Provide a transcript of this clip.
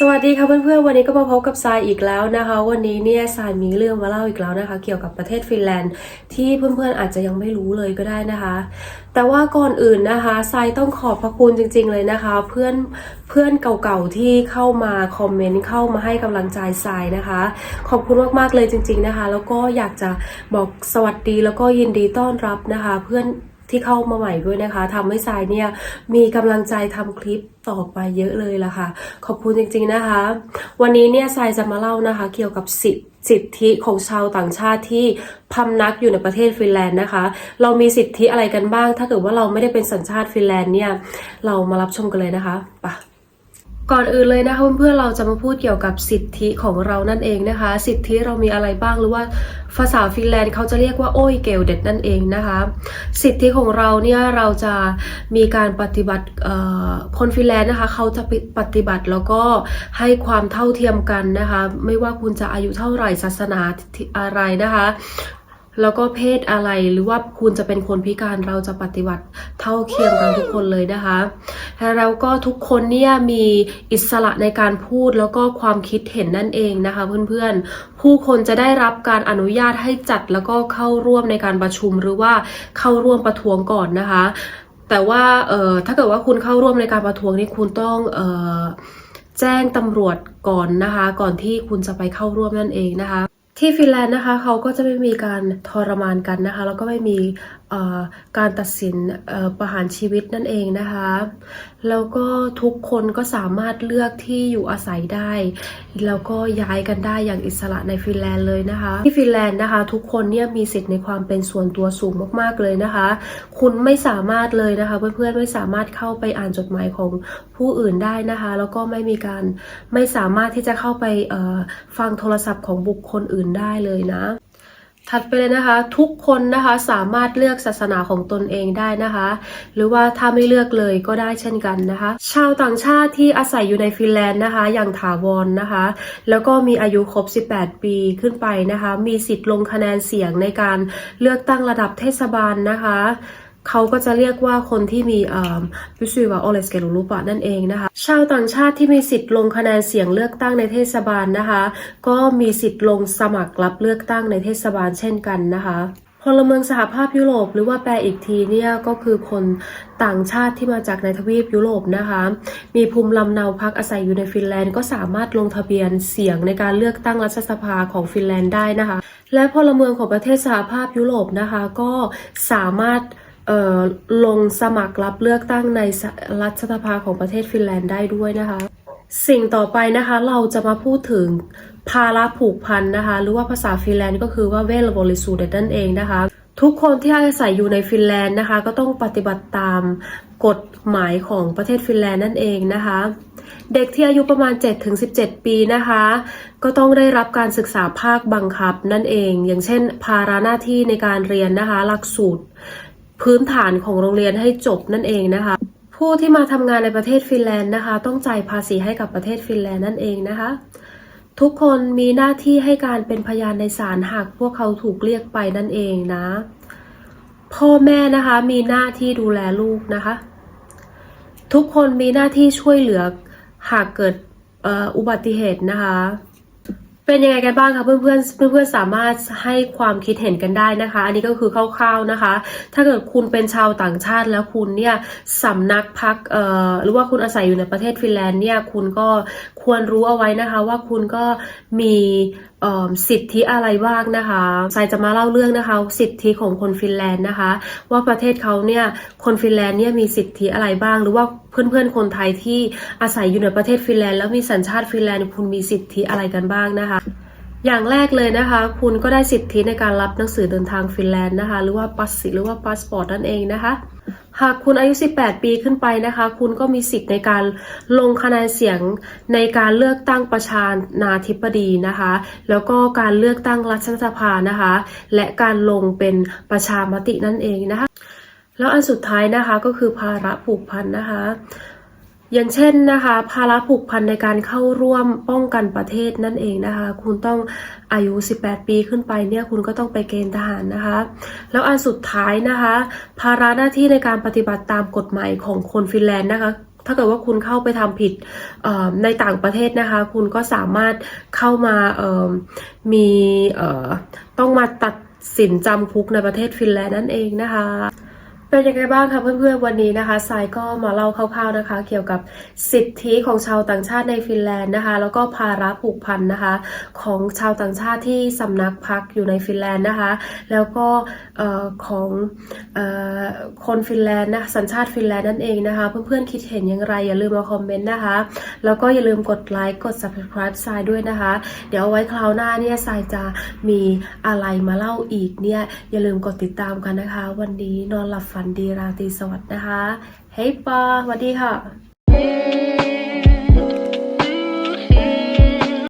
สวัสดีค่ะเพื่อนๆ วันนี้ก็มาพบกับทรายอีกแล้วนะคะ วันนี้เนี่ยทรายมีเรื่องมาเล่าอีกแล้วนะคะ เกี่ยวกับประเทศฟินแลนด์ที่เพื่อนๆอาจจะยังไม่รู้เลยก็ได้นะคะ แต่ว่าก่อนอื่นนะคะทรายต้องขอบพระคุณจริง ๆ เลยนะคะ เพื่อนเพื่อนเก่าๆที่เข้ามาคอมเมนต์เข้ามาให้กำลังใจทรายนะคะ ขอบคุณมากๆเลยจริง ๆนะคะ แล้วก็อยากจะบอกสวัสดีแล้วก็ยินดีต้อนรับนะคะ เพื่อน ที่เข้ามาใหม่ด้วยนะคะทำให้ทรายเนี่ยมีกำลังใจทำคลิปต่อไปเยอะเลยล่ะค่ะ ขอบคุณจริงๆนะคะ วันนี้เนี่ยทรายจะมาเล่านะคะ เกี่ยวกับสิทธิสิทธิของชาวต่างชาติที่พำนักอยู่ในประเทศฟินแลนด์นะคะ เรามีสิทธิอะไรกันบ้าง ถ้าเกิดว่าเราไม่ได้เป็นสัญชาติฟินแลนด์เนี่ย เรามารับชมกันเลยนะคะไป ก่อนอื่นเลยนะคะเพื่อนๆเราจะมาพูดเกี่ยวกับสิทธิของเรานั่นเองนะคะ สิทธิเรามีอะไรบ้างหรือว่าภาษาฟินแลนด์เขาจะเรียกว่าโอ้ยเกลเด็ดนั่นเองนะคะ สิทธิของเราเนี่ยเราจะมีการปฏิบัติคนฟินแลนด์นะคะเขาจะปฏิบัติแล้วก็ให้ความเท่าเทียมกันนะคะ ไม่ว่าคุณจะอายุเท่าไหร่ศาสนาอะไรนะคะ แล้วก็เพศอะไรหรือว่าคุณจะเป็นคนพิการเราจะปฏิบัติเท่าเทียมกันทุกคนเลยนะคะแล้วก็ทุกคนเนี่ยมีอิสระในการพูดแล้วก็ความคิดเห็นนั่นเองนะคะ เพื่อนๆ ผู้คนจะได้รับการอนุญาตให้จัดแล้วก็เข้าร่วมในการประชุมหรือว่าเข้าร่วมประท้วงก่อนนะคะ แต่ว่าถ้าเกิดว่าคุณเข้าร่วมในการประท้วงนี่คุณต้องออแจ้งตำรวจก่อนนะคะ ก่อนที่คุณจะไปเข้าร่วมนั่นเองนะคะ ที่ฟินแลนด์นะคะเขาก็จะไม่มีการทรมานกันนะคะแล้วก็ไม่มีการตัดสินประหารชีวิตนั่นเองนะคะ แล้วก็ทุกคนก็สามารถเลือกที่อยู่อาศัยได้ แล้วก็ย้ายกันได้อย่างอิสระในฟินแลนด์เลยนะคะ ที่ฟินแลนด์นะคะ ทุกคนเนี่ยมีสิทธิ์ในความเป็นส่วนตัวสูงมากๆเลยนะคะ คุณไม่สามารถเลยนะคะ เพื่อนๆไม่สามารถเข้าไปอ่านจดหมายของผู้อื่นได้นะคะ แล้วก็ไม่มีการไม่สามารถที่จะเข้าไปฟังโทรศัพท์ของบุคคลอื่นได้เลยนะ ถัดไปเลยนะคะ ทุกคนนะคะสามารถเลือกศาสนาของตนเองได้นะคะ หรือว่าถ้าไม่เลือกเลยก็ได้เช่นกันนะคะ ชาวต่างชาติที่อาศัยอยู่ในฟินแลนด์นะคะ อย่างถาวรนะคะ แล้วก็มีอายุครบ 18 ปีขึ้นไปนะคะ มีสิทธิ์ลงคะแนนเสียงในการเลือกตั้งระดับเทศบาลนะคะ เขาก็จะเรียกว่าคนที่มีอ่อพิสุวาโอเลสเกลูลูปะนั่นเองนะคะ ชาวต่างชาติที่มีสิทธิ์ลงคะแนนเสียงเลือกตั้งในเทศบาลนะคะ ก็มีสิทธิ์ลงสมัครรับเลือกตั้งในเทศบาลเช่นกันนะคะพลเมืองสหภาพยุโรปหรือว่าแปลอีกทีเนี่ยก็คือคนต่างชาติที่มาจากในทวีปยุโรปนะคะ มีภูมิลำเนาพักอาศัยอยู่ในฟินแลนด์ก็สามารถลงทะเบียนเสียงในการเลือกตั้งรัฐสภาของฟินแลนด์ได้นะคะ และพลเมืองของประเทศสหภาพยุโรปนะคะก็สามารถ ลงสมัครรับเลือกตั้งในรัฐสภาของประเทศฟินแลนด์ได้ด้วยนะคะ สิ่งต่อไปนะคะเราจะมาพูดถึงภาระผูกพันนะคะ หรือว่าภาษาฟินแลนด์ก็คือว่าเวลบริสูดนั่นเองนะคะ ทุกคนที่อาศัยอยู่ในฟินแลนด์นะคะ ก็ต้องปฏิบัติตามกฎหมายของประเทศฟินแลนด์นั่นเองนะคะ เด็กที่อายุประมาณ 7-17 ปีนะคะ ก็ต้องได้รับการศึกษาภาคบังคับนั่นเอง อย่างเช่น ภาระหน้าที่ในการเรียนนะคะหลักสูตร พื้นฐานของโรงเรียนให้จบนั่นเองนะคะ ผู้ที่มาทำงานในประเทศฟินแลนด์นะคะ ต้องจ่ายภาษีให้กับประเทศฟินแลนด์นั่นเองนะคะ ทุกคนมีหน้าที่ให้การเป็นพยานในศาลหากพวกเขาถูกเรียกไปนั่นเองนะ พ่อแม่นะคะมีหน้าที่ดูแลลูกนะคะ ทุกคนมีหน้าที่ช่วยเหลือหากเกิดอออุบัติเหตุนะคะ เป็นยังไงกันบ้างคะเพื่อนเพื่อนเพื่อนๆสามารถให้ความคิดเห็นกันได้นะคะ อันนี้ก็คือคร่าวๆนะคะ ถ้าเกิดคุณเป็นชาวต่างชาติแล้วคุณเนี่ยสำนักพักเอ่อหรือว่าคุณอาศัยอยู่ในประเทศฟินแลนด์เนี่ยคุณก็ควรรู้เอาไว้นะคะว่าคุณก็มีสิทธิอะไรบ้างนะคะสายจะมาเล่าเรื่องนะคะ สิทธิของคนฟินแลนด์นะคะ ว่าประเทศเขาเนี่ยคนฟินแลนด์เนี่ยมีสิทธิอะไรบ้าง หรือว่าเพื่อนๆคนไทยที่อาศัยอยู่ในประเทศฟินแลนด์แล้วมีสัญชาติฟินแลนด์คุณมีสิทธิอะไรกันบ้างนะคะ อย่างแรกเลยนะคะ คุณก็ได้สิทธิในการรับหนังสือเดินทางฟินแลนด์นะคะ หรือว่าปัสสิหรือว่าพาสปอร์ตนั่นเองนะคะ หากคุณอายุ 18 ปีขึ้นไปนะคะ คุณก็มีสิทธิ์ในการลงคะแนนเสียงในการเลือกตั้งประธานาธิบดีนะคะ แล้วก็การเลือกตั้งรัฐสภานะคะ และการลงเป็นประชามตินั่นเองนะคะ แล้วอันสุดท้ายนะคะก็คือภาระผูกพันนะคะ อย่างเช่นนะคะ ภาระผูกพันในการเข้าร่วมป้องกันประเทศนั่นเองนะคะ คุณต้องอายุ 18 ปีขึ้นไปเนี่ยคุณก็ต้องไปเกณฑ์ทหารนะคะ แล้วอันสุดท้ายนะคะ ภาระหน้าที่ในการปฏิบัติตามกฎหมายของคนฟินแลนด์นะคะถ้าเกิดว่าคุณเข้าไปทำผิดในต่างประเทศนะคะ คุณก็สามารถเข้ามาเออมีเอ่อต้องมาตัดสินจำคุกในประเทศฟินแลนด์นั่นเองนะคะ เป็นยังไงบ้างคะเพื่อนๆวันนี้นะคะทรายก็มาเล่าคร่าวๆนะคะ เกี่ยวกับสิทธิของชาวต่างชาติในฟินแลนด์นะคะ แล้วก็ภาระผูกพันนะคะ ของชาวต่างชาติที่สำนักพักอยู่ในฟินแลนด์นะคะ แล้วก็อของอคนฟินแลนด์นะสัญชาติฟินแลนด์นั่นเองนะคะ เพื่อนๆคิดเห็นอย่างไรอย่าลืมมาคอมเมนต์นะคะ แล้วก็อย่าลืมกดไลค์กด subscribe ทรายด้วยนะคะ เดี๋ยวเอาไว้คราวหน้าเนี่ยทรายจะมีอะไรมาเล่าอีกเนี่ยอย่าลืมกดติดตามกันนะคะ วันนี้นอนหลับฝันดีราตรีสวัสดิ์นะคะ เฮ้ยปอสวัสดีค่ะ